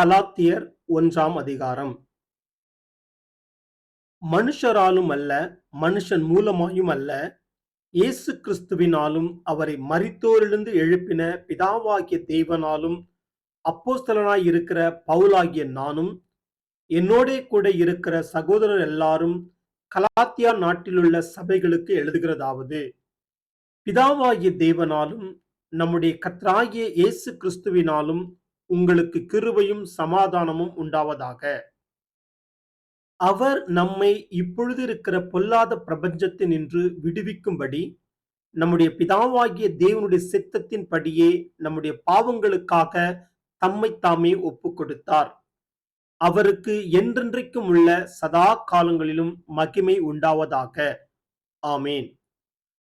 கலாத்தியர் ஒன்றாம் அதிகாரம். மனுஷராலும் அல்ல மனுஷன் மூலமாயும் அல்ல இயேசு கிறிஸ்துவினாலும் அவரை மறித்தோரிலிருந்து எழுப்பின பிதாவாகிய தேவனாலும் அப்போஸ்தலனாய் இருக்கிற பவுலாகிய நானும் என்னோடே கூட இருக்கிற சகோதரர் எல்லாரும் கலாத்தியா நாட்டிலுள்ள சபைகளுக்கு எழுதுகிறதாவது. பிதாவாகிய தேவனாலும் நம்முடைய கத்ராகிய இயேசு கிறிஸ்துவினாலும் உங்களுக்கு கிருபையும் சமாதானமும் உண்டாவதாக. அவர் நம்மை இப்பொழுது இருக்கிற பொல்லாத பிரபஞ்சத்தினின்று விடுவிக்கும்படி நம்முடைய பிதாவாகிய தேவனுடைய சித்தத்தின்படியே நம்முடைய பாவங்களுக்காக தம்மை தாமே ஒப்பு கொடுத்தார் அவருக்கு என்றென்றைக்கும் உள்ள சதா காலங்களிலும் மகிமை உண்டாவதாக. ஆமேன்.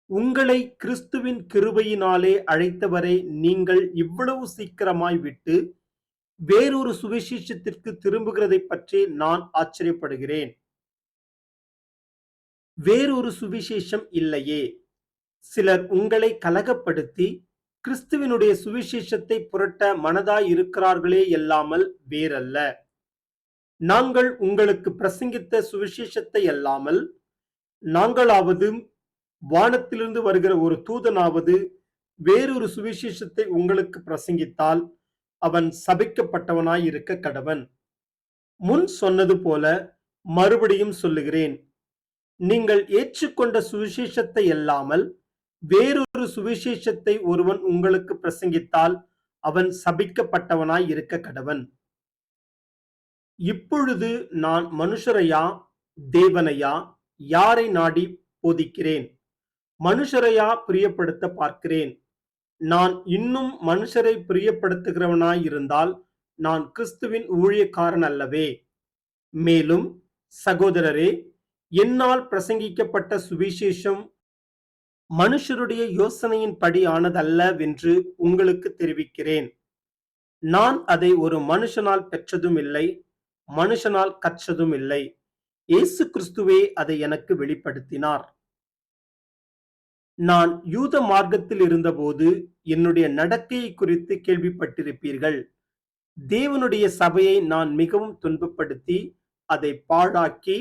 உங்களை கிறிஸ்துவின் கிருபையினாலே அழைத்தவரை நீங்கள் இவ்வளவு சீக்கிரமாய் விட்டு வேறொரு சுவிசேஷத்திற்கு திரும்புகிறதை பற்றி நான் ஆச்சரியப்படுகிறேன். வேறொரு சுவிசேஷம் இல்லையே. சிலர் உங்களை கலகப்படுத்தி கிறிஸ்துவினுடைய சுவிசேஷத்தை புரட்ட மனதாய் இருக்கிறார்களே அல்லாமல் வேறல்ல. நாங்கள் உங்களுக்கு பிரசங்கித்த சுவிசேஷத்தை அல்லாமல் நாங்களாவது வானத்திலிருந்து வருகிற ஒரு தூதனாவது வேறொரு சுவிசேஷத்தை உங்களுக்கு பிரசங்கித்தால் அவன் சபிக்கப்பட்டவனாய் இருக்க கடவன். முன் சொன்னது போல மறுபடியும் சொல்லுகிறேன். நீங்கள் ஏற்றுக்கொண்ட சுவிசேஷத்தை அல்லாமல் வேறொரு சுவிசேஷத்தை ஒருவன் உங்களுக்கு பிரசங்கித்தால் அவன் சபிக்கப்பட்டவனாய் இருக்க கடவன். இப்பொழுது நான் மனுஷரையா தேவனையா யாரை நாடி போதிக்கிறேன்? மனுஷரையா பிரியப்படுத்த பார்க்கிறேன். நான் இன்னும் மனுஷரை பிரியப்படுத்துகிறவனாய் இருந்தால் நான் கிறிஸ்துவின் ஊழியக்காரன் அல்லவே. மேலும் சகோதரரே என்னால் பிரசங்கிக்கப்பட்ட சுவிசேஷம் மனுஷருடைய யோசனையின்படி ஆனதல்லவென்று உங்களுக்கு தெரிவிக்கிறேன். நான் அதை ஒரு மனுஷனால் பெற்றதும் இல்லை மனுஷனால் கற்றதும் இல்லை. இயேசு கிறிஸ்துவே அதை எனக்கு வெளிப்படுத்தினார். நான் யூத மார்க்கத்தில் இருந்தபோது என்னுடைய நடக்கையை குறித்து கேள்விப்பட்டிருப்பீர்கள். தேவனுடைய சபையை நான் மிகவும் துன்பப்படுத்தி அதை பாழாக்கி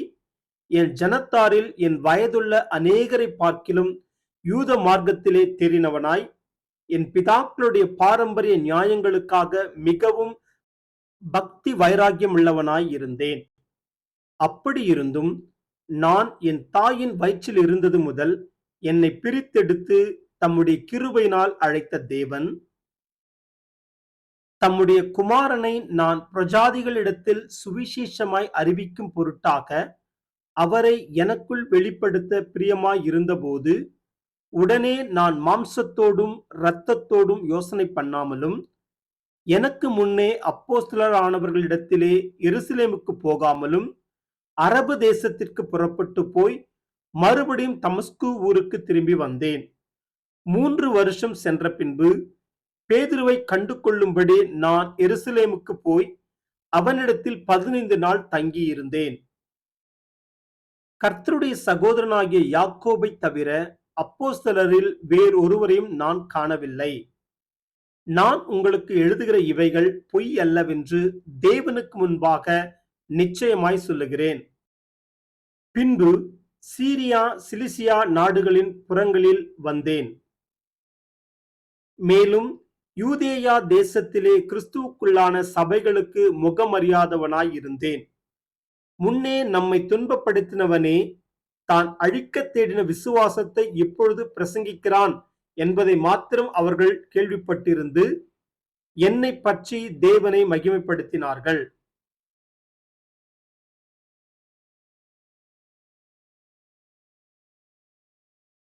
என் ஜனத்தாரில் என் வயதுள்ள அநேகரை பார்க்கிலும் யூத மார்க்கத்திலே தெரினவனாய் என் பிதாக்களுடைய பாரம்பரிய நியாயங்களுக்காக மிகவும் பக்தி வைராக்கியம் உள்ளவனாய் இருந்தேன். அப்படி இருந்தும் நான் என் தாயின் வயிற்றில் இருந்தது முதல் என்னை பிரித்தெடுத்து தம்முடைய கிருபையினால் அழைத்த தேவன். தம்முடைய குமாரனை நான் பிரஜாதிகளிடத்தில் சுவிசேஷமாய் அறிவிக்கும் பொருட்டாக அவரை எனக்குள் வெளிப்படுத்த பிரியமாய் இருந்தபோது உடனே நான் மாம்சத்தோடும் இரத்தத்தோடும் யோசனை பண்ணாமலும் எனக்கு முன்னே அப்போஸ்தலரானவர்களிடத்திலே எருசலேமுக்கு போகாமலும் அரபு தேசத்திற்கு புறப்பட்டு போய் மறுபடியும் தமஸ்கு ஊருக்கு திரும்பி வந்தேன். மூன்று வருஷம் சென்ற பின்பு பேதுருவை கண்டு கொள்ளும்படி நான் எருசலேமுக்கு போய் அவனிடத்தில் பதினைந்து நாள் தங்கி இருந்தேன் கர்த்தருடைய சகோதரனாகிய யாக்கோபை தவிர அப்போஸ்தலரில் வேறொருவரையும் நான் காணவில்லை. நான் உங்களுக்கு எழுதுகிற இவைகள் பொய் அல்லவென்று தேவனுக்கு முன்பாக நிச்சயமாய் சொல்லுகிறேன். பின்பு சீரியா சிலிசியா நாடுகளின் புறங்களில் வந்தேன். மேலும் யூதேயா தேசத்திலே கிறிஸ்துவுக்குள்ளான சபைகளுக்கு முகமறியாதவனாய் இருந்தேன். முன்னே நம்மை துன்பப்படுத்தினவனே தான் அழிக்க தேடின விசுவாசத்தை இப்பொழுது பிரசங்கிக்கிறான் என்பதை மாத்திரம் அவர்கள் கேள்விப்பட்டிருந்து என்னை பற்றி தேவனை மகிமைப்படுத்தினார்கள்.